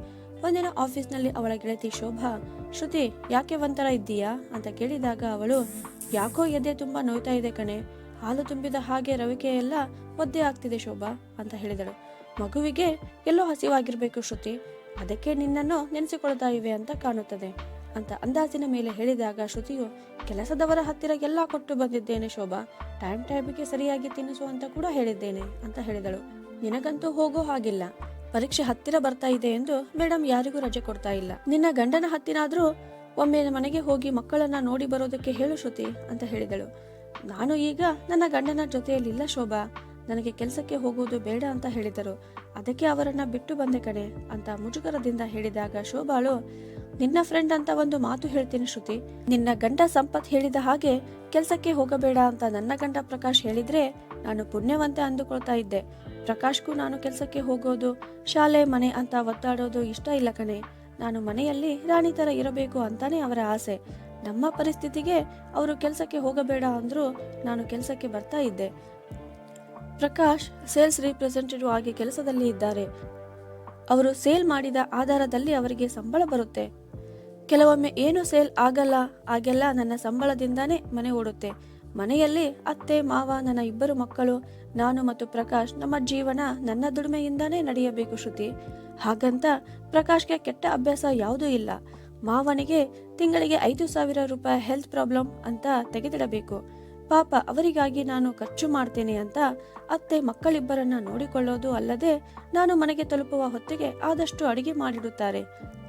ಒಂದಿನ ಆಫೀಸ್ನಲ್ಲಿ ಅವಳ ಗೆಳತಿ ಶೋಭಾ, ಶ್ರುತಿ, ಯಾಕೆ ಒಂಥರ ಇದ್ದೀಯಾ? ಅಂತ ಕೇಳಿದಾಗ ಅವಳು, ಯಾಕೋ ಎದೆ ತುಂಬಾ ನೋಯ್ತಾ ಇದೆ ಕಣೆ. ಹಾಲು ತುಂಬಿದ ಹಾಗೆ ರವಿಕೆ ಎಲ್ಲ ಒದ್ದೆ ಆಗ್ತಿದೆ ಶೋಭಾ ಅಂತ ಹೇಳಿದಳು. ಮಗುವಿಗೆ ಎಲ್ಲೋ ಹಸಿವಾಗಿರ್ಬೇಕು ಶ್ರುತಿ. ಅದಕ್ಕೆ ನಿನ್ನನ್ನು ನೆನೆಸಿಕೊಳ್ತಾ ಇವೆ ಅಂತ ಕಾಣುತ್ತದೆ ಅಂತ ಅಂದಾಜಿನ ಮೇಲೆ ಹೇಳಿದಾಗ ಶ್ರುತಿಯು, ಕೆಲಸದವರ ಹತ್ತಿರ ಎಲ್ಲ ಕೊಟ್ಟು ಬಂದಿದ್ದೇನೆ ಶೋಭಾ. ಟೈಮ್ ಟೈಮಿಗೆ ಸರಿಯಾಗಿ ತಿನ್ನಿಸು ಅಂತ ಕೂಡ ಹೇಳಿದ್ದೇನೆ ಅಂತ ಹೇಳಿದಳು. ನಿನಗಂತೂ ಹೋಗೋ ಹಾಗಿಲ್ಲ. ಪರೀಕ್ಷೆ ಹತ್ತಿರ ಬರ್ತಾ ಇದೆ ಎಂದು ಮೇಡಮ್ ಯಾರಿಗೂ ರಜೆ ಕೊಡ್ತಾ ಇಲ್ಲ. ನಿನ್ನ ಗಂಡನ ಹತ್ತಿರಾದ್ರೂ ಒಮ್ಮೆ ಮನೆಗೆ ಹೋಗಿ ಮಕ್ಕಳನ್ನ ನೋಡಿ ಬರೋದಕ್ಕೆ ಹೇಳು ಶ್ರುತಿ ಅಂತ ಹೇಳಿದಳು. ನಾನು ಈಗ ನನ್ನ ಗಂಡನ ಜೊತೆಯಲ್ಲಿಲ್ಲ ಶೋಭಾ. ನನಗೆ ಕೆಲಸಕ್ಕೆ ಹೋಗುವುದು ಬೇಡ ಅಂತ ಹೇಳಿದರು. ಅದಕ್ಕೆ ಅವರನ್ನ ಬಿಟ್ಟು ಬಂದೆ ಕಡೆ ಅಂತ ಮುಜುಗರದಿಂದ ಹೇಳಿದಾಗ ಶೋಭಾಳು, ನಿನ್ನ ಫ್ರೆಂಡ್ ಅಂತ ಒಂದು ಮಾತು ಹೇಳ್ತೀನಿ ಶ್ರುತಿ. ನಿನ್ನ ಗಂಡ ಸಂಪತ್ ಹೇಳಿದ ಹಾಗೆ ಕೆಲಸಕ್ಕೆ ಹೋಗಬೇಡ ಅಂತ ನನ್ನ ಗಂಡ ಪ್ರಕಾಶ್ ಹೇಳಿದ್ರೆ ನಾನು ಪುಣ್ಯವಂತೆ ಅಂದುಕೊಳ್ತಾ ಇದ್ದೆ. ಪ್ರಕಾಶ್ಗೂ ನಾನು ಕೆಲಸಕ್ಕೆ ಹೋಗೋದು, ಶಾಲೆ, ಮನೆ ಅಂತ ಒತ್ತಾಡೋದು ಇಷ್ಟ ಇಲ್ಲ ಕಣೆ. ನಾನು ಮನೆಯಲ್ಲಿ ರಾಣಿ ತರ ಇರಬೇಕು ಅಂತಾನೆ ಅವರ ಆಸೆ. ನಮ್ಮ ಪರಿಸ್ಥಿತಿಗೆ ಅವರು ಕೆಲಸಕ್ಕೆ ಹೋಗಬೇಡ ಅಂದ್ರು ನಾನು ಕೆಲಸಕ್ಕೆ ಬರ್ತಾ ಇದ್ದೆ. ಪ್ರಕಾಶ್ ಸೇಲ್ಸ್ ರಿಪ್ರೆಸೆಂಟೇಟಿವ್ ಆಗಿ ಕೆಲಸದಲ್ಲಿ ಇದ್ದಾರೆ. ಅವರು ಸೇಲ್ ಮಾಡಿದ ಆಧಾರದಲ್ಲಿ ಅವರಿಗೆ ಸಂಬಳ ಬರುತ್ತೆ. ಕೆಲವೊಮ್ಮೆ ಏನು ಸೇಲ್ ಆಗಲ್ಲ ಆಗೆಲ್ಲ ನನ್ನ ಸಂಬಳದಿಂದಾನೇ ಮನೆ ಓಡುತ್ತೆ. ಮನೆಯಲ್ಲಿ ಅತ್ತೆ, ಮಾವ, ನನ್ನ ಇಬ್ಬರು ಮಕ್ಕಳು, ನಾನು ಮತ್ತು ಪ್ರಕಾಶ್ ನಮ್ಮ ಜೀವನ ನನ್ನ ದುಡಿಮೆಯಿಂದಾನೇ ನಡೆಯಬೇಕು ಶ್ರುತಿ. ಹಾಗಂತ ಪ್ರಕಾಶ್ಗೆ ಕೆಟ್ಟ ಅಭ್ಯಾಸ ಯಾವುದೂ ಇಲ್ಲ. ಮಾವನಿಗೆ ತಿಂಗಳಿಗೆ ಐದು ಸಾವಿರ ರೂಪಾಯಿ ಹೆಲ್ತ್ ಪ್ರಾಬ್ಲಮ್ ಅಂತ ತೆಗೆದಿಡಬೇಕು. ಪಾಪ ಅವರಿಗಾಗಿ ನಾನು ಖರ್ಚು ಮಾಡ್ತೇನೆ ಅಂತ ಅತ್ತೆ ಮಕ್ಕಳಿಬ್ಬರನ್ನ ನೋಡಿಕೊಳ್ಳೋದು ಅಲ್ಲದೆ ನಾನು ಮನೆಗೆ ತಲುಪುವ ಹೊತ್ತಿಗೆ ಆದಷ್ಟು ಅಡಿಗೆ ಮಾಡಿಡುತ್ತಾರೆ.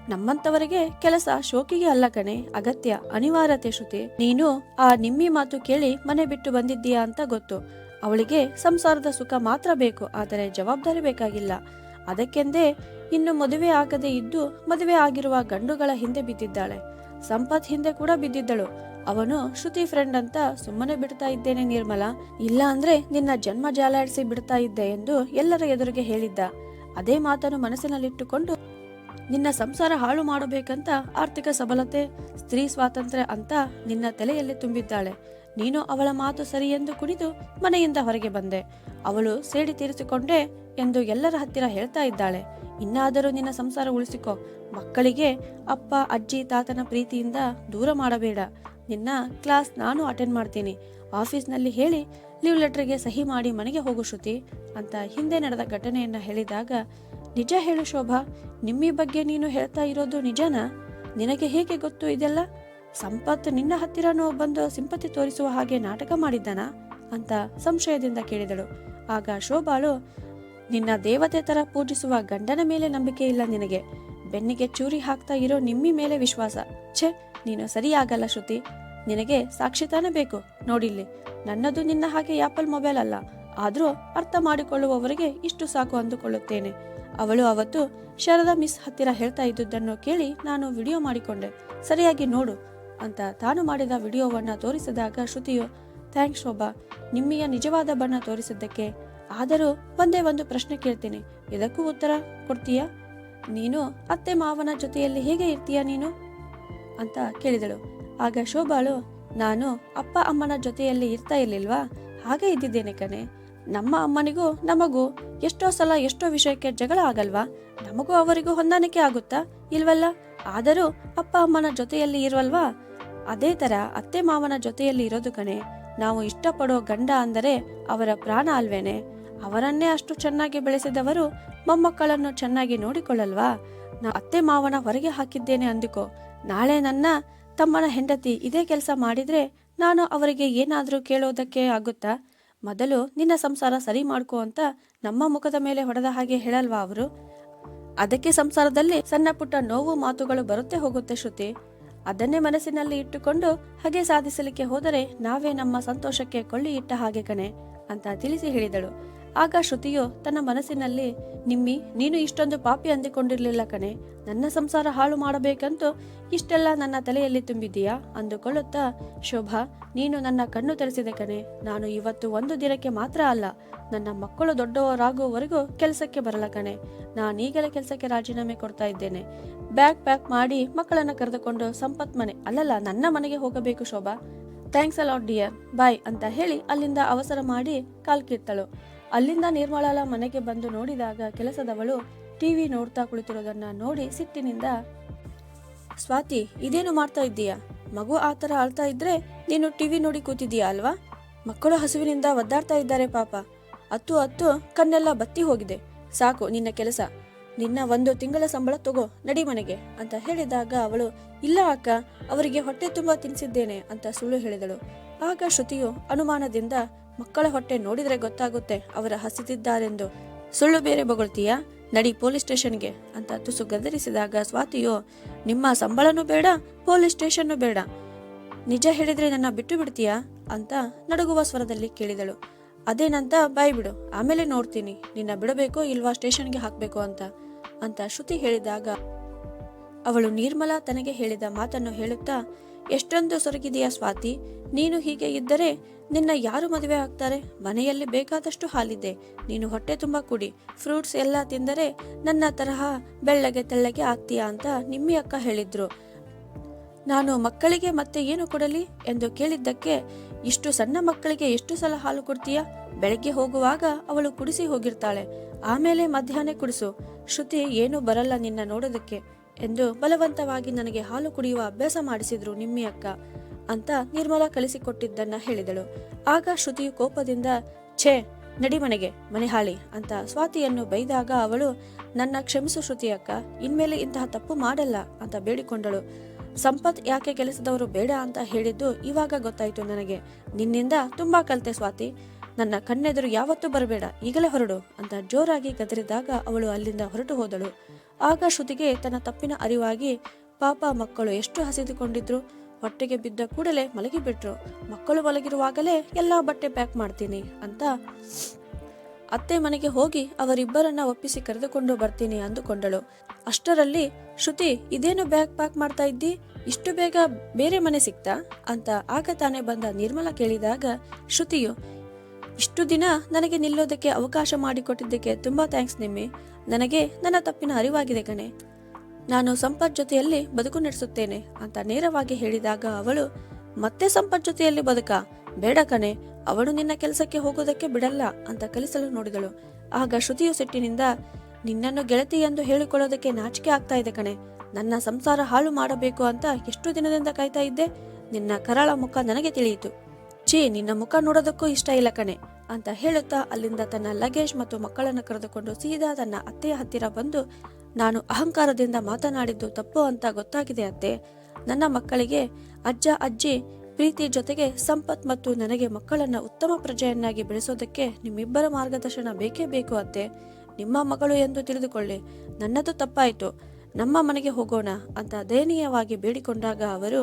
ನಮ್ಮಂತವರಿಗೆ ಕೆಲಸ ಶೋಕಿಗೆ ಅಲ್ಲ ಕಣೆ. ಅಗತ್ಯ, ಅನಿವಾರ್ಯತೆ ಶ್ರುತಿ. ನೀನು ಆ ನಿಮ್ಮಿ ಮಾತು ಕೇಳಿ ಮನೆ ಬಿಟ್ಟು ಬಂದಿದ್ದೀಯಾ ಅಂತ ಗೊತ್ತು. ಅವಳಿಗೆ ಸಂಸಾರದ ಸುಖ ಮಾತ್ರ ಬೇಕು, ಆದರೆ ಜವಾಬ್ದಾರಿ ಬೇಕಾಗಿಲ್ಲ. ಅದಕ್ಕೆಂದೇ ಇನ್ನು ಮದುವೆ ಆಗದೆ ಇದ್ದು ಮದುವೆ ಆಗಿರುವ ಗಂಡುಗಳ ಹಿಂದೆ ಬಿದ್ದಿದ್ದಾಳೆ. ಸಂಪತ್ ಹಿಂದೆ ಕೂಡ ಬಿದ್ದಿದ್ದಳು. ಅವನು, ಶ್ರುತಿ ಫ್ರೆಂಡ್ ಅಂತ ಸುಮ್ಮನೆ ಬಿಡ್ತಾ ಇದ್ದೇನೆ ನಿರ್ಮಲ. ಇಲ್ಲ ಅಂದ್ರೆ ನಿನ್ನ ಜನ್ಮ ಜಾಲಾಡಿಸಿ ಬಿಡ್ತಾ ಇದ್ದೆ ಎಂದು ಎಲ್ಲರ ಎದುರಿಗೆ ಹೇಳಿದ್ದ. ಅದೇ ಮಾತನ್ನು ಮನಸ್ಸಿನಲ್ಲಿಟ್ಟುಕೊಂಡು, ನಿನ್ನ ಸಂಸಾರ ಹಾಳು ಮಾಡಬೇಕಂತ ಆರ್ಥಿಕ ಸಬಲತೆ, ಸ್ತ್ರೀ ಸ್ವಾತಂತ್ರ್ಯ ಅಂತ ನಿನ್ನ ತಲೆಯಲ್ಲಿ ತುಂಬಿದ್ದಾಳೆ. ನೀನು ಅವಳ ಮಾತು ಸರಿ ಎಂದು ಕುಡಿದು ಮನೆಯಿಂದ ಹೊರಗೆ ಬಂದೆ. ಅವಳು ಸೇಡಿ ತೀರಿಸಿಕೊಂಡೆ ಎಂದು ಎಲ್ಲರ ಹತ್ತಿರ ಹೇಳ್ತಾ ಇದ್ದಾಳೆ. ಇನ್ನಾದರೂ ನಿನ್ನ ಸಂಸಾರ ಉಳಿಸಿಕೊ. ಮಕ್ಕಳಿಗೆ ಅಪ್ಪ, ಅಜ್ಜಿ, ತಾತನ ಪ್ರೀತಿಯಿಂದ ದೂರ ಮಾಡಬೇಡ. ನಿನ್ನ ಕ್ಲಾಸ್ ನಾನು ಅಟೆಂಡ್ ಮಾಡ್ತೀನಿ. ಆಫೀಸ್ನಲ್ಲಿ ಹೇಳಿ ಲೀವ್ ಲೆಟರ್ಗೆ ಸಹಿ ಮಾಡಿ ಮನೆಗೆ ಹೋಗು ಶ್ರುತಿ, ಅಂತ ಹಿಂದೆ ನಡೆದ ಘಟನೆಯನ್ನು ಹೇಳಿದಾಗ, ನಿಜ ಹೇಳು ಶೋಭಾ, ನಿಮ್ಮಿ ಬಗ್ಗೆ ನೀನು ಹೇಳ್ತಾ ಇರೋದು ನಿಜನಾ? ನಿನಗೆ ಹೇಗೆ ಗೊತ್ತು ಇದೆಲ್ಲ? ಸಂಪತ್ ನಿನ್ನ ಹತ್ತಿರನೂ ಬಂದು ಸಿಂಪತಿ ತೋರಿಸುವ ಹಾಗೆ ನಾಟಕ ಮಾಡಿದ್ದಾನಾ? ಅಂತ ಸಂಶಯದಿಂದ ಕೇಳಿದಳು. ಆಗ ಶೋಭಾಳು, ನಿನ್ನ ದೇವತೆ ತರ ಪೂಜಿಸುವ ಗಂಡನ ಮೇಲೆ ನಂಬಿಕೆ ಇಲ್ಲ ನಿನಗೆ. ಬೆನ್ನಿಗೆ ಚೂರಿ ಹಾಕ್ತಾ ಇರೋ ನಿಮ್ಮಿ ಮೇಲೆ ವಿಶ್ವಾಸ. ಛೆ ನೀನು ಸರಿಯಾಗಲ್ಲ ಶ್ರುತಿ. ನಿನಗೆ ಸಾಕ್ಷಿ ತಾನೇ ಬೇಕು. ನೋಡಿಲ್ಲಿ ನನ್ನದು ನಿನ್ನ ಹಾಗೆ ಆಪಲ್ ಮೊಬೈಲ್ ಅಲ್ಲ. ಆದರೂ ಅರ್ಥ ಮಾಡಿಕೊಳ್ಳುವವರಿಗೆ ಇಷ್ಟು ಸಾಕು ಅಂದುಕೊಳ್ಳುತ್ತೇನೆ. ಅವಳು ಅವತ್ತು ಶರದಾ ಮಿಸ್ ಹತ್ತಿರ ಹೇಳ್ತಾ ಇದ್ದುದನ್ನು ಕೇಳಿ ನಾನು ವಿಡಿಯೋ ಮಾಡಿಕೊಂಡೆ. ಸರಿಯಾಗಿ ನೋಡು ಅಂತ ತಾನು ಮಾಡಿದ ವಿಡಿಯೋವನ್ನ ತೋರಿಸಿದಾಗ ಶ್ರುತಿಯು, ಥ್ಯಾಂಕ್ಸ್ ಶೋಭಾ, ನಿಮ್ಮಿಯ ನಿಜವಾದ ಬಣ್ಣ ತೋರಿಸಿದ್ದಕ್ಕೆ. ಆದರೂ ಒಂದೇ ಒಂದು ಪ್ರಶ್ನೆ ಕೇಳ್ತೀನಿ. ಇದಕ್ಕೂ ಉತ್ತರ ಕೊಡ್ತೀಯಾ? ನೀನು ಅತ್ತೆ ಮಾವನ ಜೊತೆಯಲ್ಲಿ ಹೇಗೆ ಇರ್ತೀಯಾ ನೀನು? ಅಂತ ಕೇಳಿದಳು. ಆಗ ಶೋಭಾಳು, ನಾನು ಅಪ್ಪ ಅಮ್ಮನ ಜೊತೆಯಲ್ಲಿ ಇರ್ತಾ ಇರ್ಲಿಲ್ವಾ? ಹಾಗೆ ಇದ್ದಿದ್ದೇನೆ ಕಣೆ. ನಮ್ಮ ಅಮ್ಮನಿಗೂ ನಮಗೂ ಎಷ್ಟೋ ಸಲ ಎಷ್ಟೋ ವಿಷಯಕ್ಕೆ ಜಗಳ ಆಗಲ್ವಾ? ನಮಗೂ ಅವರಿಗೂ ಹೊಂದಾಣಿಕೆ ಆಗುತ್ತಾ? ಇಲ್ವಲ್ಲ? ಆದರೂ ಅಪ್ಪ ಅಮ್ಮನ ಜೊತೆಯಲ್ಲಿ ಇರುವಲ್ವಾ? ಅದೇ ತರ ಅತ್ತೆ ಮಾವನ ಜೊತೆಯಲ್ಲಿ ಇರೋದು ಕಣೆ. ನಾವು ಇಷ್ಟಪಡೋ ಗಂಡ ಅಂದರೆ ಅವರ ಪ್ರಾಣ ಅಲ್ವೇನೆ? ಅವರನ್ನೇ ಅಷ್ಟು ಚೆನ್ನಾಗಿ ಬೆಳೆಸಿದವರು ಮೊಮ್ಮಕ್ಕಳನ್ನು ಚೆನ್ನಾಗಿ ನೋಡಿಕೊಳ್ಳಲ್ವಾ? ನಾ ಅತ್ತೆ ಮಾವನ ಹೊರಗೆ ಹಾಕಿದ್ದೇನೆ ಅಂದುಕೋ. ನಾಳೆ ನನ್ನ ತಮ್ಮನ ಹೆಂಡತಿ ಇದೇ ಕೆಲಸ ಮಾಡಿದ್ರೆ ನಾನು ಅವರಿಗೆ ಏನಾದರೂ ಕೇಳೋದಕ್ಕೆ ಆಗುತ್ತಾ? ಮೊದಲು ನಿನ್ನ ಸಂಸಾರ ಸರಿ ಮಾಡ್ಕೋ ಅಂತ ನಮ್ಮ ಮುಖದ ಮೇಲೆ ಹೊಡೆದ ಹಾಗೆ ಹೇಳಲ್ವಾ ಅವರು? ಅದಕ್ಕೆ ಸಂಸಾರದಲ್ಲಿ ಸಣ್ಣ ಪುಟ್ಟ ನೋವು ಮಾತುಗಳು ಬರುತ್ತೆ ಹೋಗುತ್ತೆ ಶ್ರುತಿ. ಅದನ್ನೇ ಮನಸ್ಸಿನಲ್ಲಿ ಇಟ್ಟುಕೊಂಡು ಹಾಗೆ ಸಾಧಿಸಲಿಕ್ಕೆ ಹೋದರೆ ನಾವೇ ನಮ್ಮ ಸಂತೋಷಕ್ಕೆ ಕೊಳ್ಳಿ ಇಟ್ಟ ಹಾಗೆ ಕಣೆ, ಅಂತ ತಿಳಿಸಿ ಹೇಳಿದಳು. ಆಗ ಶ್ರುತಿಯು ತನ್ನ ಮನಸ್ಸಿನಲ್ಲಿ, ನಿಮ್ಮಿ, ನೀನು ಇಷ್ಟೊಂದು ಪಾಪಿ ಅಂದುಕೊಂಡಿರ್ಲಿಲ್ಲ ಕಣೆ. ನನ್ನ ಸಂಸಾರ ಹಾಳು ಮಾಡಬೇಕಂತೂ ಇಷ್ಟೆಲ್ಲ ನನ್ನ ತಲೆಯಲ್ಲಿ ತುಂಬಿದೀಯಾ ಅಂದುಕೊಳ್ಳುತ್ತಾ, ಶೋಭಾ, ನೀನು ನನ್ನ ಕಣ್ಣು ತೆರೆಸಿದೆ ಕಣೆ. ನಾನು ಇವತ್ತು ಒಂದು ದಿನಕ್ಕೆ ಮಾತ್ರ ಅಲ್ಲ, ನನ್ನ ಮಕ್ಕಳು ದೊಡ್ಡವರಾಗುವವರೆಗೂ ಕೆಲಸಕ್ಕೆ ಬರಲ್ಲ ಕಣೆ. ನಾನೀಗಲೇ ಕೆಲಸಕ್ಕೆ ರಾಜೀನಾಮೆ ಕೊಡ್ತಾ ಇದ್ದೇನೆ. ಬ್ಯಾಗ್ ಪ್ಯಾಕ್ ಮಾಡಿ ಮಕ್ಕಳನ್ನ ಕರೆದುಕೊಂಡು ಸಂಪತ್ ಮನೆ, ಅಲ್ಲಲ್ಲ, ನನ್ನ ಮನೆಗೆ ಹೋಗಬೇಕು Shobha. Thanks a lot dear, bye ಅಂತ ಹೇಳಿ ಅಲ್ಲಿಂದ ಅವಸರ ಮಾಡಿ ಕಾಲ್ ಕಿತ್ತಳು ಅಲ್ಲಿಂದ ನಿರ್ಮಲಾಳ ಮನೆಗೆ ಬಂದು ನೋಡಿದಾಗ ಕೆಲಸದವಳು ಟಿವಿ ನೋಡ್ತಾ ಕುಳಿತಿರೋದನ್ನ ನೋಡಿ ಸಿಟ್ಟಿನಿಂದ, ಸ್ವಾತಿ, ಇದೇನು ಮಾಡ್ತಾ ಇದ್ದೀಯಾ? ಮಗು ಆ ಥರ ಅಳ್ತಾ ಇದ್ರೆ ನೀನು ಟಿವಿ ನೋಡಿ ಕೂತಿದ್ದೀಯಾ ಅಲ್ವಾ? ಮಕ್ಕಳು ಹಸುವಿನಿಂದ ಒದ್ದಾಡ್ತಾ ಇದ್ದಾರೆ ಪಾಪ. ಅತ್ತು ಅತ್ತು ಕಣ್ಣೆಲ್ಲ ಬತ್ತಿ ಹೋಗಿದೆ. ಸಾಕು, ನಿನ್ನ ಕೆಲಸ. ನಿನ್ನ ಒಂದು ತಿಂಗಳ ಸಂಬಳ ತಗೋ, ನಡಿ ಮನೆಗೆ, ಅಂತ ಹೇಳಿದಾಗ ಅವಳು, ಇಲ್ಲ ಅಕ್ಕ, ಅವರಿಗೆ ಹೊಟ್ಟೆ ತುಂಬಾ ತಿನ್ನಿಸಿದ್ದೇನೆ ಅಂತ ಸುಳ್ಳು ಹೇಳಿದಳು. ಆಗ ಶ್ರುತಿಯು ಅನುಮಾನದಿಂದ ಮಕ್ಕಳ ಹೊಟ್ಟೆ ನೋಡಿದ್ರೆ ಗೊತ್ತಾಗುತ್ತೆ ಅವರ ಹಸಿದಿದ್ದಾರೆಂದು. ಸುಳ್ಳು ಬೇರೆ ಬೊಗಳ್ತೀಯಾ? ನಡಿ ಪೊಲೀಸ್ ಸ್ಟೇಷನ್ಗೆ ಅಂತ ತುಸು ಗದರಿಸಿದಾಗ ಸ್ವಾತಿಯು, ನಿಮ್ಮ ಸಂಬಳನೂ ಬೇಡ, ಪೊಲೀಸ್ ಸ್ಟೇಷನ್ನು ಬೇಡ. ನಿಜ ಹೇಳಿದ್ರೆ ನನ್ನ ಬಿಟ್ಟು ಬಿಡ್ತೀಯಾ? ಅಂತ ನಡುಗುವ ಸ್ವರದಲ್ಲಿ ಕೇಳಿದಳು. ಅದೇನಂತ ಬಾಯ್ ಬಿಡು ಆಮೇಲೆ ನೋಡ್ತೀನಿ. ನಿನ್ನ ಬಿಡಬೇಕೋ ಇಲ್ವಾ ಸ್ಟೇಷನ್ಗೆ ಹಾಕಬೇಕು ಅಂತ. ಅಂತ ಶ್ರುತಿ ಹೇಳಿದಾಗ ಅವಳು ನಿರ್ಮಲಾ ತನಗೆ ಹೇಳಿದ ಮಾತನ್ನು ಹೇಳುತ್ತಾ, ಎಷ್ಟೊಂದು ಸೊರಗಿದೆಯಾ ಸ್ವಾತಿ, ನೀನು ಹೀಗೆ ಇದ್ದರೆ ನಿನ್ನ ಯಾರು ಮದುವೆ ಆಗ್ತಾರೆ? ಮನೆಯಲ್ಲಿ ಬೇಕಾದಷ್ಟು ಹಾಲಿದೆ. ನೀನು ಹೊಟ್ಟೆ ತುಂಬ ಕುಡಿ. ಫ್ರೂಟ್ಸ್ ಎಲ್ಲ ತಿಂದರೆ ನನ್ನ ತರಹ ಬೆಳ್ಳಗೆ ತೆಳ್ಳಗೆ ಆಗ್ತೀಯಾ ಅಂತ ನಿಮ್ಮಿ ಅಕ್ಕ ಹೇಳಿದ್ರು. ನಾನು ಮಕ್ಕಳಿಗೆ ಮತ್ತೆ ಏನು ಕೊಡಲಿ ಎಂದು ಕೇಳಿದ್ದಕ್ಕೆ, ಇಷ್ಟು ಸಣ್ಣ ಮಕ್ಕಳಿಗೆ ಎಷ್ಟು ಸಲ ಹಾಲು ಕೊಡ್ತೀಯಾ? ಬೆಳಗ್ಗೆ ಹೋಗುವಾಗ ಅವಳು ಕುಡಿಸಿ ಹೋಗಿರ್ತಾಳೆ. ಆಮೇಲೆ ಮಧ್ಯಾಹ್ನ ಕುಡಿಸು. ಶ್ರುತಿ, ಏನೂ ಬರಲ್ಲ ನಿನ್ನ ನೋಡೋದಕ್ಕೆ ಎಂದು ಬಲವಂತವಾಗಿ ನನಗೆ ಹಾಲು ಕುಡಿಯುವ ಅಭ್ಯಾಸ ಮಾಡಿಸಿದ್ರು ನಿಮ್ಮಿ ಅಕ್ಕ. ಅಂತ ನಿರ್ಮಲಾ ಕಲಿಸಿಕೊಟ್ಟಿದ್ದನ್ನ ಹೇಳಿದಳು. ಆಗ ಶ್ರುತಿಯು ಕೋಪದಿಂದ, ಛೇ, ನಡಿ ಮನೆಗೆ, ಮನೆ ಹಾಳಿ ಅಂತ ಸ್ವಾತಿಯನ್ನು ಬೈದಾಗ ಅವಳು, ನನ್ನ ಕ್ಷಮಿಸು ಶ್ರುತಿ ಅಕ್ಕ, ಇನ್ಮೇಲೆ ಇಂತಹ ತಪ್ಪು ಮಾಡಲ್ಲ ಅಂತ ಬೇಡಿಕೊಂಡಳು. ಸಂಪತ್ ಯಾಕೆ ಕೆಲಸದವರು ಬೇಡ ಅಂತ ಹೇಳಿದ್ದು ಇವಾಗ ಗೊತ್ತಾಯ್ತು ನನಗೆ. ನಿನ್ನಿಂದ ತುಂಬಾ ಕಲ್ತೆ ಸ್ವಾತಿ. ನನ್ನ ಕಣ್ಣೆದುರು ಯಾವತ್ತೂ ಬರಬೇಡ, ಈಗಲೇ ಹೊರಡು ಅಂತ ಜೋರಾಗಿ ಗದರಿದಾಗ ಅವಳು ಅಲ್ಲಿಂದ ಹೊರಟು ಹೋದಳು. ಆಗ ಶ್ರುತಿಗೆ ತನ್ನ ತಪ್ಪಿನ ಅರಿವಾಗಿ, ಪಾಪ ಮಕ್ಕಳು ಎಷ್ಟು ಹಸಿದುಕೊಂಡಿದ್ರು ಹೊಟ್ಟೆಗೆ ಬಿದ್ದ ಕೂಡಲೇ ಮಲಗಿಬಿಟ್ರು. ಮಕ್ಕಳು ಮಲಗಿರುವಾಗಲೇ ಎಲ್ಲಾ ಬಟ್ಟೆ ಪ್ಯಾಕ್ ಮಾಡ್ತೀನಿ ಅಂತ ಅತ್ತೆ ಮನೆಗೆ ಹೋಗಿ ಅವರಿಬ್ಬರನ್ನ ಒಪ್ಪಿಸಿ ಕರೆದುಕೊಂಡು ಬರ್ತೀನಿ ಅಂದುಕೊಂಡಳು. ಅಷ್ಟರಲ್ಲಿ, ಶ್ರುತಿ, ಇದೇನು ಬ್ಯಾಗ್ ಪ್ಯಾಕ್ ಮಾಡ್ತಾ ಇದ್ದಿ? ಇಷ್ಟು ಬೇಗ ಬೇರೆ ಮನೆ ಸಿಕ್ತಾ? ಅಂತ ಆಗ ತಾನೇ ಬಂದ ನಿರ್ಮಲ ಕೇಳಿದಾಗ, ಶ್ರುತಿಯು, ಇಷ್ಟು ದಿನ ನನಗೆ ನಿಲ್ಲೋದಕ್ಕೆ ಅವಕಾಶ ಮಾಡಿಕೊಟ್ಟಿದ್ದಕ್ಕೆ ತುಂಬಾ ಥ್ಯಾಂಕ್ಸ್ ನಿಮ್ಮಿ. ನನಗೆ ನನ್ನ ತಪ್ಪಿನ ಅರಿವಾಗಿದೆ ಕಣೆ. ನಾನು ಸಂಪತ್ ಜೊತೆಯಲ್ಲಿ ಬದುಕು ನಡೆಸುತ್ತೇನೆ ಅಂತ ನೇರವಾಗಿ ಹೇಳಿದಾಗ ಅವಳು, ಮತ್ತೆ ಸಂಪತ್ ಜೊತೆಯಲ್ಲಿ ಬದುಕ? ಬೇಡ ಕಣೆ. ಅವಳು ನಿನ್ನ ಕೆಲಸಕ್ಕೆ ಹೋಗೋದಕ್ಕೆ ಬಿಡಲ್ಲ ಅಂತ ಕಲಿಸಲು ನೋಡಿದಳು. ಆಗ ಶ್ರುತಿಯು ಸಿಟ್ಟಿನಿಂದ, ನಿನ್ನನ್ನು ಗೆಳತಿ ಎಂದು ಹೇಳಿಕೊಳ್ಳೋದಕ್ಕೆ ನಾಚಿಕೆ ಆಗ್ತಾ ಇದೆ ಕಣೆ. ನನ್ನ ಸಂಸಾರ ಹಾಳು ಮಾಡಬೇಕು ಅಂತ ಎಷ್ಟು ದಿನದಿಂದ ಕಾಯ್ತಾ ಇದ್ದೆ? ನಿನ್ನ ಕರಾಳ ಮುಖ ನನಗೆ ತಿಳಿಯಿತು. ಛೀ, ನಿನ್ನ ಮುಖ ನೋಡೋದಕ್ಕೂ ಇಷ್ಟ ಇಲ್ಲ ಕಣೆ, ಅಂತ ಹೇಳುತ್ತಾ ಅಲ್ಲಿಂದ ತನ್ನ ಲಗೇಜ್ ಮತ್ತು ಮಕ್ಕಳನ್ನು ಕರೆದುಕೊಂಡು ಸೀದಾ ತನ್ನ ಅತ್ತೆಯ ಹತ್ತಿರ ಬಂದು, ನಾನು ಅಹಂಕಾರದಿಂದ ಮಾತನಾಡಿದ್ದು ತಪ್ಪು ಅಂತ ಗೊತ್ತಾಗಿದೆ ಅತ್ತೆ. ನನ್ನ ಮಕ್ಕಳಿಗೆ ಅಜ್ಜ, ಅಜ್ಜಿ, ಪ್ರೀತಿ ಜೊತೆಗೆ ಸಂಪತ್ ಮತ್ತು ನನಗೆ ಮಕ್ಕಳನ್ನ ಉತ್ತಮ ಪ್ರಜೆಯನ್ನಾಗಿ ಬೆಳೆಸೋದಕ್ಕೆ ನಿಮ್ಮಿಬ್ಬರ ಮಾರ್ಗದರ್ಶನ ಬೇಕೇ ಬೇಕು ಅತ್ತೆ. ನಿಮ್ಮ ಮಗಳು ಎಂದು ತಿಳಿದುಕೊಳ್ಳಿ, ನನ್ನದು ತಪ್ಪಾಯಿತು, ನಮ್ಮ ಮನೆಗೆ ಹೋಗೋಣ, ಅಂತ ದಯನೀಯವಾಗಿ ಬೇಡಿಕೊಂಡಾಗ ಅವರು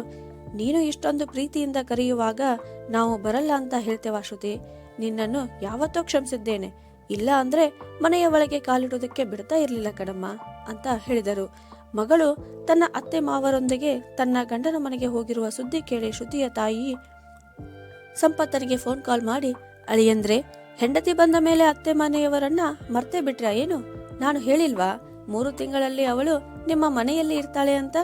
ನೀನು ಇಷ್ಟೊಂದು ಪ್ರೀತಿಯಿಂದ ಕರೆಯುವಾಗ ನಾವು ಬರಲ್ಲ ಅಂತ ಹೇಳ್ತೇವಾ ಶ್ರುತಿ? ನಿನ್ನನ್ನು ಯಾವತ್ತೋ ಕ್ಷಮಿಸಿದ್ದೇನೆ. ಇಲ್ಲ ಅಂದ್ರೆ ಮನೆಯ ಒಳಗೆ ಕಾಲಿಡೋದಕ್ಕೆ ಬಿಡ್ತಾ ಇರ್ಲಿಲ್ಲ ಕಡಮ್ಮ, ಅಂತ ಹೇಳಿದರು. ಮಗಳು ತನ್ನ ಅತ್ತೆ ಮಾವರೊಂದಿಗೆ ತನ್ನ ಗಂಡನ ಮನೆಗೆ ಹೋಗಿರುವ ಸುದ್ದಿ ಕೇಳಿ ಶ್ರುತಿಯ ತಾಯಿ ಸಂಪತ್ತನಿಗೆ ಫೋನ್ ಕಾಲ್ ಮಾಡಿ, ಅಳಿಯಂದ್ರೆ, ಹೆಂಡತಿ ಬಂದ ಮೇಲೆ ಅತ್ತೆ ಮನೆಯವರನ್ನ ಮರ್ತೆ ಬಿಟ್ರ ಏನು? ನಾನು ಹೇಳಿಲ್ವಾ, ಮೂರು ತಿಂಗಳಲ್ಲಿ ಅವಳು ನಿಮ್ಮ ಮನೆಯಲ್ಲಿ ಇರ್ತಾಳೆ ಅಂತ?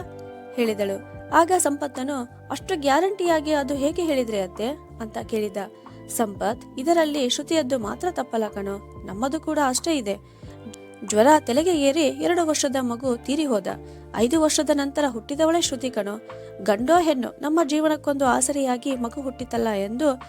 ಹೇಳಿದಳು. ಆಗ ಸಂಪತ್ತನು, ಅಷ್ಟು ಗ್ಯಾರಂಟಿಯಾಗಿ ಅದು ಹೇಗೆ ಹೇಳಿದ್ರೆ ಅತ್ತೆ? ಅಂತ ಕೇಳಿದ. ಸಂಪತ್, ಇದರಲ್ಲಿ ಶ್ರುತಿಯದ್ದು ಮಾತ್ರ ತಪ್ಪಲ್ಲ ಕಣೋ, ನಮ್ಮದು ಕೂಡ ಅಷ್ಟೇ ಇದೆ. ಜ್ವರ ತಲೆಗೆ ಏರಿ ಎರಡು ವರ್ಷದ ಮಗು ತೀರಿ ಹೋದ. ಐದು ವರ್ಷದ ನಂತರ ಹುಟ್ಟಿದವಳೆ ಶ್ರುತಿ ಕಣೋ. ಗಂಡೋ ಹೆಣ್ಣು, ನಮ್ಮ ಜೀವನಕ್ಕೊಂದು ಆಸರೆಯಾಗಿ ಮಗು ಹುಟ್ಟಿತಲ್ಲ ಎಂದು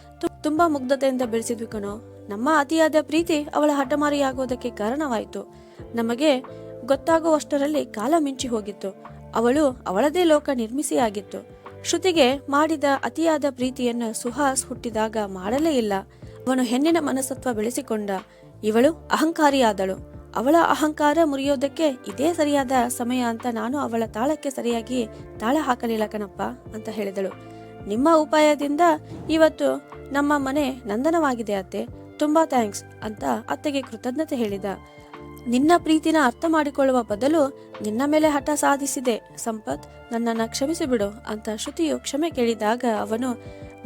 ತುಂಬಾ ಮುಗ್ಧತೆಯಿಂದ ಬೆಳೆಸಿದ್ವಿ ಕಣೋ. ನಮ್ಮ ಅತಿಯಾದ ಪ್ರೀತಿ ಅವಳ ಹಠಮಾರಿಯಾಗೋದಕ್ಕೆ ಕಾರಣವಾಯಿತು. ನಮಗೆ ಗೊತ್ತಾಗುವಷ್ಟರಲ್ಲಿ ಕಾಲ ಮಿಂಚಿ ಹೋಗಿತ್ತು. ಅವಳು ಅವಳದೇ ಲೋಕ ನಿರ್ಮಿಸಿ ಆಗಿತ್ತು ಶ್ರುತಿಗೆ ಮಾಡಿದ ಅತಿಯಾದ ಪ್ರೀತಿಯನ್ನು ಸುಹಾಸ್ ಹುಟ್ಟಿದಾಗ ಮಾಡಲೇ ಇಲ್ಲ. ಅವನು ಹೆಣ್ಣಿನ ಮನಸ್ಸತ್ವ ಬೆಳೆಸಿಕೊಂಡ. ಇವಳು ಅಹಂಕಾರಿಯಾದಳು. ಅವಳ ಅಹಂಕಾರ ಮುರಿಯೋದಕ್ಕೆ ಇದೇ ಸರಿಯಾದ ಸಮಯ ಅಂತ ನಾನು ಅವಳ ತಾಳಕ್ಕೆ ಸರಿಯಾಗಿ ತಾಳ ಹಾಕಲಿಲ್ಲ ಕಣಪ್ಪ ಅಂತ ಹೇಳಿದಳು. ನಿಮ್ಮ ಉಪಾಯದಿಂದ ಇವತ್ತು ನಮ್ಮ ಮನೆ ನಂದನವಾಗಿದೆ ಅತ್ತೆ. ತುಂಬಾ ಥ್ಯಾಂಕ್ಸ್ ಅಂತ ಅತ್ತೆಗೆ ಕೃತಜ್ಞತೆ ಹೇಳಿದ. ನಿನ್ನ ಪ್ರೀತಿನ ಅರ್ಥ ಮಾಡಿಕೊಳ್ಳುವ ಬದಲು ನಿನ್ನ ಮೇಲೆ ಹಠ ಸಾಧಿಸಿದೆ. ಸಂಪತ್, ನನ್ನನ್ನು ಕ್ಷಮಿಸಿ ಬಿಡು ಅಂತ ಶ್ರುತಿಯು ಕ್ಷಮೆ ಕೇಳಿದಾಗ ಅವನು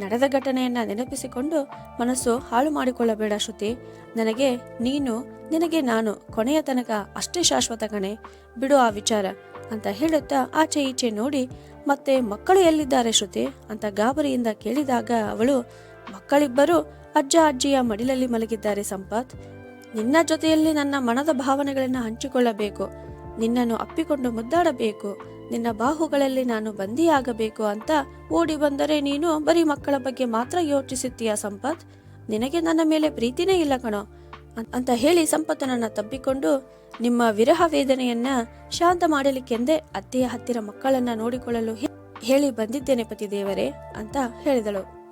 ನಡೆದ ಘಟನೆಯನ್ನ ನೆನಪಿಸಿಕೊಂಡು ಮನಸ್ಸು ಹಾಳು ಮಾಡಿಕೊಳ್ಳಬೇಡ ಶ್ರುತಿ. ನನಗೆ ನೀನು, ನಿನಗೆ ನಾನು ಕೊನೆಯ ತನಕ ಅಷ್ಟೇ ಶಾಶ್ವತ ಕಣೆ. ಬಿಡು ಆ ವಿಚಾರ ಅಂತ ಹೇಳುತ್ತಾ ಆಚೆ ಈಚೆ ನೋಡಿ ಮತ್ತೆ ಮಕ್ಕಳು ಎಲ್ಲಿದ್ದಾರೆ ಶ್ರುತಿ ಅಂತ ಗಾಬರಿಯಿಂದ ಕೇಳಿದಾಗ ಅವಳು ಮಕ್ಕಳಿಬ್ಬರು ಅಜ್ಜ ಅಜ್ಜಿಯ ಮಡಿಲಲ್ಲಿ ಮಲಗಿದ್ದಾರೆ ಸಂಪತ್. ನಿನ್ನ ಜೊತೆಯಲ್ಲಿ ನನ್ನ ಮನದ ಭಾವನೆಗಳನ್ನು ಹಂಚಿಕೊಳ್ಳಬೇಕು. ನಿನ್ನನ್ನು ಅಪ್ಪಿಕೊಂಡು ಮುದ್ದಾಡಬೇಕು. ನಿನ್ನ ಬಾಹುಗಳಲ್ಲಿ ನಾನು ಬಂದಿಯಾಗಬೇಕು ಅಂತ ಓಡಿ ಬಂದರೆ ನೀನು ಬರೀ ಮಕ್ಕಳ ಬಗ್ಗೆ ಮಾತ್ರ ಯೋಚಿಸುತ್ತೀಯ ಸಂಪತ್? ನಿನಗೆ ನನ್ನ ಮೇಲೆ ಪ್ರೀತಿನೇ ಇಲ್ಲ ಕಣೋ. ಅಂತ ಹೇಳಿ ಸಂಪತ್ತನನ್ನು ತಬ್ಬಿಕೊಂಡು ನಿಮ್ಮ ವಿರಹ ವೇದನೆಯನ್ನ ಶಾಂತ ಮಾಡಲಿಕ್ಕೆಂದೇ ಅತ್ತೆಯ ಹತ್ತಿರ ಮಕ್ಕಳನ್ನ ನೋಡಿಕೊಳ್ಳಲು ಹೇಳಿ ಬಂದಿದ್ದೇನೆ ಪತಿ ದೇವರೇ ಅಂತ ಹೇಳಿದಳು.